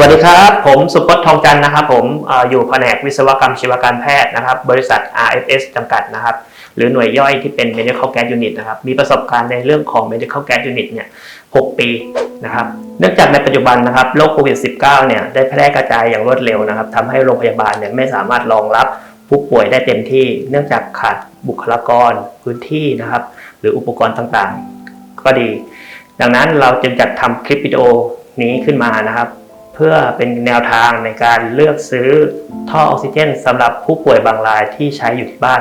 วัสดีครับ ผมสุพจน์ทองจันทร์นะครับผมอออยู่แผนกวิศวกรรมชีวการแพทย์นะครับ บริษัท RFS จำกัดนะครับ หรือหน่วยย่อยที่เป็น medical gas unit นะครับ มีประสบการณ์ในเรื่องของ medical gas unit เนี่ย 6 ปีนะครับ เนื่องจากในปัจจุบันนะครับโรคโควิด -19 เนี่ยได้แพร่กระจายอย่างรวดเร็วนะครับทำให้โรงพยาบาลเนี่ยไม่สามารถรองรับผู้ป่วยได้เต็มที่ เนื่องจากขาดบุคลากรพื้นที่นะครับ หรืออุปกรณ์ต่างๆ ก็ดี ดังนั้นเราจึงจัดทำคลิปวิดีโอนี้ขึ้นมานะครับ เพื่อเป็นแนวทางในการเลือกซื้อท่อออกซิเจนสำหรับผู้ป่วยบางรายที่ใช้อยู่ที่บ้าน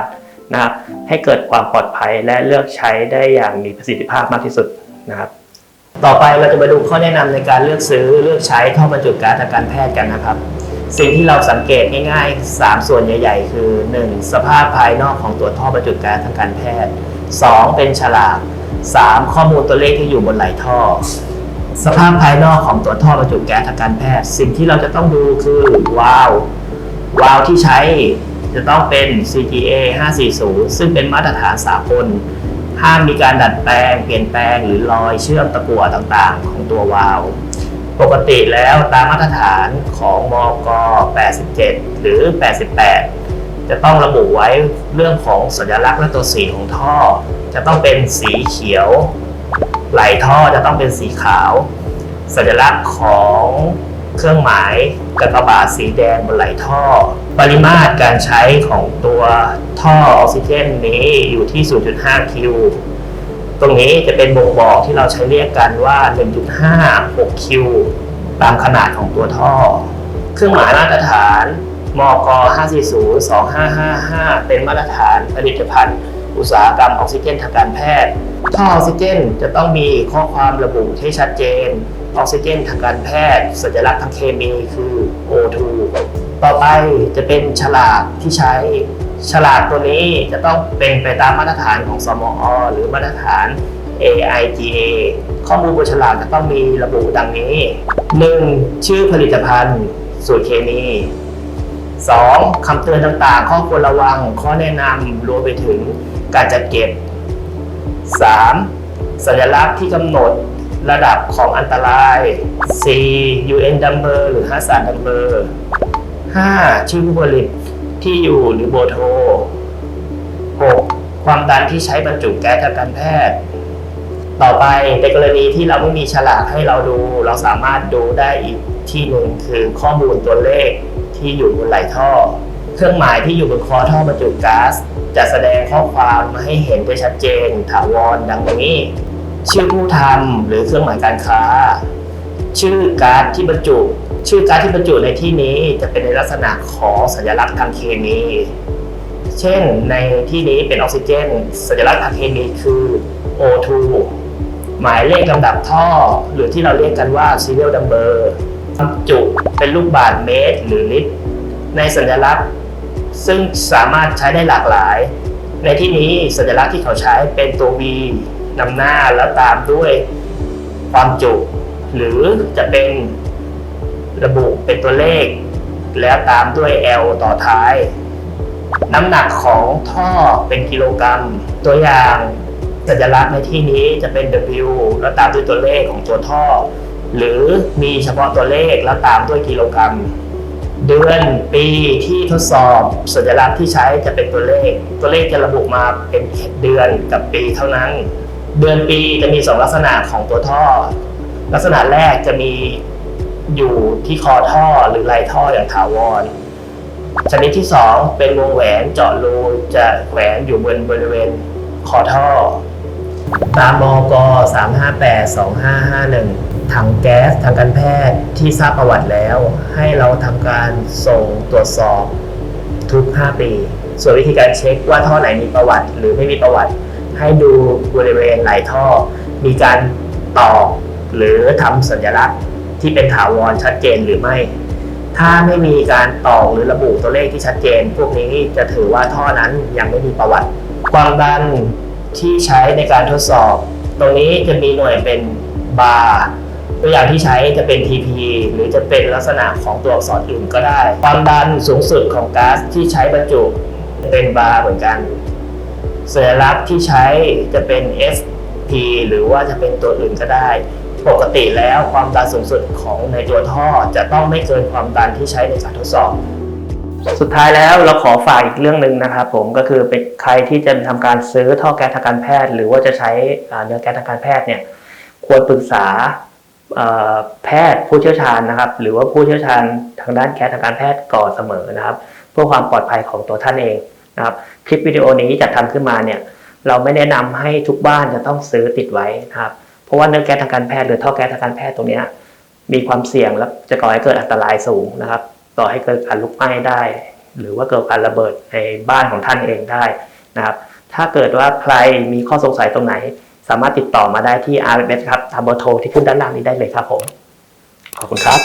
นะครับให้เกิดความปลอดภัยและเลือกใช้ได้อย่างมีประสิทธิภาพมากที่สุดนะครับต่อไปเราจะมาดูข้อแนะนำในการเลือกซื้อเลือกใช้ท่อบรรจุก๊าซทางการแพทย์กันนะครับ สิ่งที่เราสังเกตง่ายๆ 3 ส่วนใหญ่ ๆ คือ 1. สภาพภายนอกของตัวท่อบรรจุก๊าซทางการแพทย์ 2. เป็นฉลาก 3. ข้อมูลตัวเลขที่อยู่บนไหลท่อ สภาพภายนอกของตัวท่อบรรจุแก๊สทางการแพทย์ สิ่งที่เราจะต้องดูคือวาล์ววาล์วที่ใช้จะต้องเป็น CTA 540 ซึ่งเป็นมาตรฐานสากลห้ามมีการดัดแปลง เปลี่ยนแปลงหรือรอยเชื่อมตะกั่วต่างๆ ของตัววาล์วปกติแล้วตามมาตรฐานของมก 87 หรือ 88 จะต้องระบุไว้เรื่องของสัญลักษณ์และตัวสีของท่อ จะต้องเป็นสีเขียว ไหลท่อจะต้องเป็นสีขาว สัญลักษณ์ของเครื่องหมายกากบาทสีแดงบนไหลท่อ ปริมาตรการใช้ของตัวท่อออกซิเจนนี้อยู่ที่ 0.5 คิว ตรงนี้จะเป็นบ่งบอกที่เราใช้เรียกกันว่า 1.56 คิว ตามขนาดของตัวท่อ เครื่องหมายมาตรฐาน มก 540 2555 เป็นมาตรฐานผลิตภัณฑ์ อุตสาหกรรมออกซิเจนทางการแพทย์ท่อออกซิเจนจะต้องมีข้อความระบุที่ชัดเจน ออกซิเจนทางการแพทย์ สัญลักษณ์ทางเคมีคือ O2 ต่อไปจะเป็นฉลากที่ใช้ ฉลากตัวนี้จะต้องเป็นไปตามมาตรฐานของสมอหรือมาตรฐาน AIGA ข้อมูลบนฉลากจะต้องมีระบุดังนี้ 1. ชื่อผลิตภัณฑ์ สูตรเคมี 2. คำเตือนต่างๆ ข้อควรระวัง ข้อแนะนำรวมไปถึงการจัดเก็บ 3. สัญลักษณ์ที่กำหนดระดับของอันตราย 4. UN number หรือ Hazard number 5. ชื่อผู้ผลิตที่อยู่หรือโบโท 6. ความดันที่ใช้บรรจุแก๊สทางการแพทย์ ต่อไปในกรณีที่เราไม่มีฉลากให้เราดู เราสามารถดูได้อีกที่หนึ่งคือข้อมูลตัวเลข ที่อยู่บนไหลท่อ เครื่องหมายที่อยู่บนคอท่อบรรจุก๊าซจะแสดงข้อความมาให้เห็นได้ชัดเจนถาวรดังนี้ ชื่อผู้ทำหรือเครื่องหมายการค้า ชื่อก๊าซที่บรรจุ ชื่อก๊าซที่บรรจุในที่นี้จะเป็นในลักษณะของสัญลักษณ์ทางเคมีเช่นในที่นี้เป็นออกซิเจน สัญลักษณ์ทางเคมีคือ O2 หมายเลขลำดับท่อ หรือที่เราเรียกกันว่า serial number จุเป็นลูกบาศก์เมตรหรือลิตร ในสัญลักษณ์ ซึ่งสามารถใช้ได้หลากหลาย ในที่นี้สัญลักษณ์ที่เขาใช้เป็นตัว V นำหน้าแล้วตามด้วยความจุ หรือจะเป็นระบุเป็นตัวเลข แล้วตามด้วย L ต่อท้าย น้ำหนักของท่อเป็นกิโลกรัม ตัวอย่างสัญลักษณ์ในที่นี้จะเป็น W แล้วตามด้วยตัวเลขของตัวท่อ หรือมีเฉพาะตัวเลขแล้วตามด้วยกิโลกรัม เดือนปีที่ทดสอบสัญลักษณ์ที่ใช้จะเป็นตัวเลข ตัวเลขจะระบุมาเป็นเดือนกับปีเท่านั้น เดือนปีจะมีสองลักษณะของตัวท่อ ลักษณะแรกจะมีอยู่ที่คอท่อหรือไหลท่ออย่างถาวรชนิดที่ 2 เป็นวงแหวนเจาะรูจะแขวนอยู่บนบริเวณคอท่อ ตามมก358 2551 ถังแก๊สทางการแพทย์ที่ทราบประวัติแล้ว ให้เราทำการส่งตรวจสอบทุก 5 ปี ส่วนวิธีการเช็คว่าท่อไหนมีประวัติ หรือไม่มีประวัติ ให้ดูบริเวณไหลท่อ มีการตอกหรือทำสัญลักษณ์ที่เป็นถาวรชัดเจนหรือไม่ ถ้าไม่มีการตอกหรือระบุตัวเลขที่ชัดเจน พวกนี้จะถือว่าท่อนั้นยังไม่มีประวัติ ความดันที่ใช้ในการทดสอบ ตรงนี้จะมีหน่วยเป็นบาร์ ตัวอย่างที่ใช้จะเป็น TP หรือจะเป็นลักษณะของตัวอักษรอื่นก็ได้ ความดันสูงสุดของก๊าซที่ใช้บรรจุเป็นบาร์เหมือนกันสัญลักษณ์ที่ใช้จะเป็น SP หรือว่าจะเป็นตัวอื่นก็ได้ ปกติแล้วความดันสูงสุดของในตัวท่อจะต้องไม่เกินความดันที่ใช้ในการทดสอบ สุดท้ายแล้วเราขอฝากอีกเรื่องหนึ่งนะครับผมก็คือเป็นใครที่จะทำการซื้อท่อแก๊สทางการแพทย์ หรือว่าจะใช้อ่าเนื้อแก๊สทางการแพทย์เนี่ยควรปรึกษา แพทย์ผู้เชี่ยวชาญนะครับ หรือว่าผู้เชี่ยวชาญทางด้านแก๊สทางการแพทย์ก่อนเสมอนะครับ เพื่อความปลอดภัยของตัวท่านเองนะครับคลิปวิดีโอนี้จัดทำขึ้นมาเนี่ยเราไม่แนะนำให้ทุกบ้านจะต้องซื้อติดไว้นะครับเพราะว่าเนื้อแก๊สทางการแพทย์หรือท่อแก๊สทางการแพทย์ตรงนี้มีความเสี่ยงและจะก่อให้เกิดอันตรายสูงนะครับก่อให้เกิดการลุกไหม้ได้ หรือว่าเกิดการระเบิดในบ้านของท่านเองได้นะครับ ถ้าเกิดว่าใครมีข้อสงสัยตรงไหน สามารถติดต่อมาได้ที่ r s ครับทามเบอร์โทรที่ขึ้นด้านล่างนี้ได้เลยครับผม ขอบคุณครับ